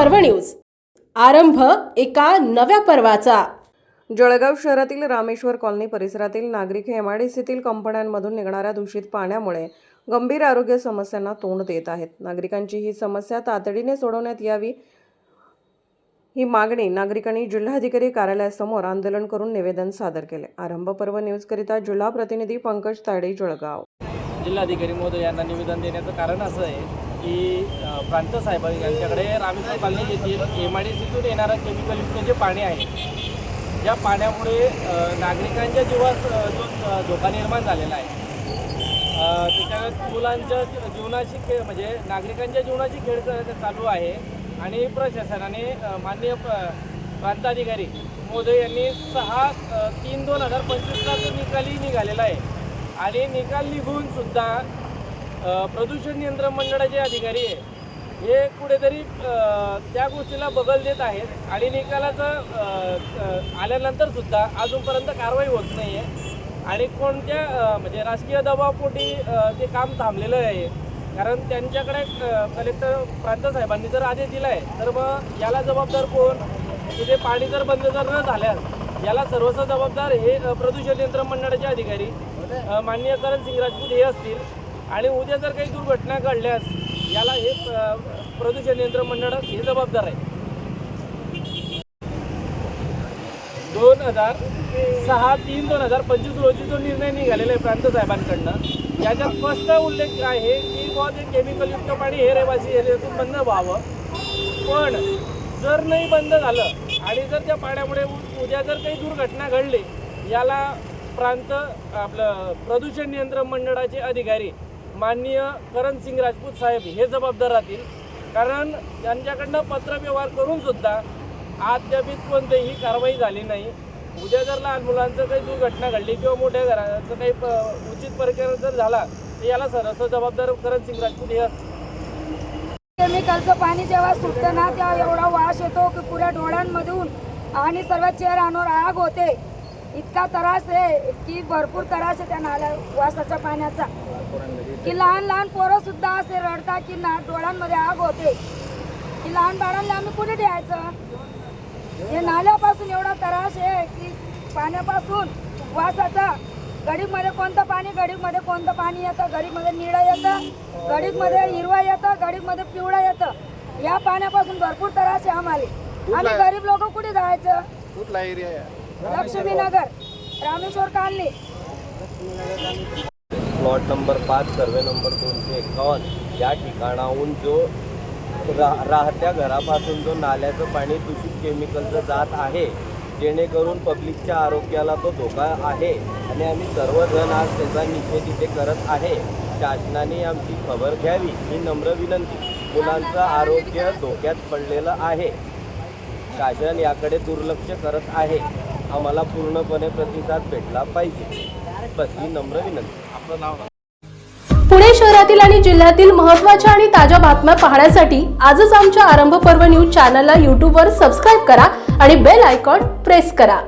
पर्व न्यूज. आरंभ एका नव्या पर्वाचा. जळगाव शहरातील रामेश्वर कॉलनी परिसरातील नागरिक हे एमआयडीसीतील कंपन्यांमधून निघणाऱ्या दूषित पाण्यामुळे गंभीर आरोग्य समस्यांना तोंड देत आहेत. नागरिकांची ही समस्या तातडीने सोडवण्यात यावी ही मागणी नागरिकांनी जिल्हाधिकारी कार्यालयासमोर आंदोलन करून निवेदन सादर केले. आरंभ पर्व न्यूजकरिता जिल्हा प्रतिनिधी पंकज ताडे जळगाव. जिल्हाधिकारी महोदय यांना निवेदन देण्याचं कारण असं आहे की प्रांत साहेब यांच्याकडे रामेश्वर कॉलनी येथील एम आय डी सीतून येणारं केमिकलयुक्त जे पाणी आहे ज्या पाण्यामुळे नागरिकांच्या जीवास जो धोका निर्माण झालेला आहे. त्याच्यात मुलांच्या जीवनाची खेळ म्हणजे नागरिकांच्या जीवनाची खेळ चालू आहे आणि प्रशासनाने माननीय प्रांताधिकारी महोदय यांनी सहा तीन दोन हजार पंचवीसला तो निकाली निघालेला आहे आणि निकाल निघूनसुद्धा प्रदूषण नियंत्रण मंडळाचे अधिकारी आहे हे कुठेतरी त्या गोष्टीला बगल देत आहेत आणि निकालाचं आल्यानंतर सुद्धा अजूनपर्यंत कारवाई होत नाही आहे आणि कोणत्या म्हणजे राजकीय दबावपोटी ते काम थांबलेलं आहे. कारण त्यांच्याकडे कलेक्टर प्रांत साहेबांनी जर आदेश दिला आहे तर मग याला जबाबदार कोण? तिथे पाणी जर बंद जर न झाल्यास याला सर्वस्व जबाबदार हे प्रदूषण नियंत्रण मंडळाचे अधिकारी अ, माननीय करण सिंग राजपूत हे असतील. आणि उद्या जर काही दुर्घटना घडल्यास याला हे प्रदूषण नियंत्रण मंडळ हे जबाबदार आहे. दोन हजार सहा तीन दोन हजार पंचवीस रोजी जो निर्णय निघालेला आहे प्रांत साहेबांकडनं याच्यात स्पष्ट उल्लेख आहे की बुवा ते केमिकलयुक्त पाणी हे रहिवासी एरियातून बंद व्हावं. पण जर नाही बंद झालं आणि जर त्या पाण्यामुळे उ- उद्या जर काही दुर्घटना घडली याला प्रांत आपलं प्रदूषण नियंत्रण मंडळाचे अधिकारी माननीय करणसिंग राजपूत साहेब हे जबाबदार राहतील. कारण त्यांच्याकडनं पत्रव्यवहार करूनसुद्धा अद्यापित कोणतीही कारवाई झाली नाही. उद्या जर लहान मुलांचं काही दुर्घटना घडली किंवा मोठ्या घराचं काही प- उचित प्रकार जर झाला तर याला सरस जबाबदार करणसिंग राजपूत हे असतील. केमिकलचं पाणी जेव्हा सुटतं ना तेव्हा एवढा वास येतो की पुऱ्या डोळ्यांमधून आणि सर्व चेहऱ्यांवर आग होते. इतका त्रास आहे की भरपूर त्रास आहे त्या नाल्या वासाच्या पाण्याचा. की लहान लहान पोरं सुद्धा असे रडतात की ना डोळ्यांमध्ये आग होते. की लहान बाळांना आम्ही कुठे द्यायचं? हे नाल्यापासून एवढा त्रास आहे की पाण्यापासून वासाचा गडीमध्ये कोणतं पाणी गडीमध्ये कोणतं पाणी येतं? गडीमध्ये निळं येतं गडीमध्ये हिरवं येतं गडीमध्ये पिवळं येतं. या पाण्यापासून भरपूर त्रास आहे आम्हाला. आम्ही गरीब लोक कुठे जायचं? कुठला एरिया आहे? Laxminagar Rameshwar colony. Plot number पाच सर्वे नंबर दोनशे एकावन्न. या ठिकाणाहून जो रा राहत्या घरापासून जो नाल्याचं पाणी दूषित केमिकलचं जात आहे जेणेकरून पब्लिकच्या आरोग्याला तो धोका आहे. आणि आम्ही सर्वजण आज त्याचा निषेध इथे करत आहे. शासनाने आमची खबर घ्यावी ही नम्र विनंती. मुलांचं आरोग्य धोक्यात पडलेलं आहे. शासन याकडे दुर्लक्ष करत आहे. आम्हाला पूर्णपणे प्रतिसाद भेटला पाहिजे. बस ही नम्र विनंती. आपलं नाव पुणे शहरातील आणि जिल्ह्यातील महत्त्वाच्या आणि ताज्या बातम्या पाहण्यासाठी आजच आमच्या आरंभ पर्व न्यूज चॅनलला यूट्यूबवर सबस्क्राईब करा आणि बेल आयकॉन प्रेस करा.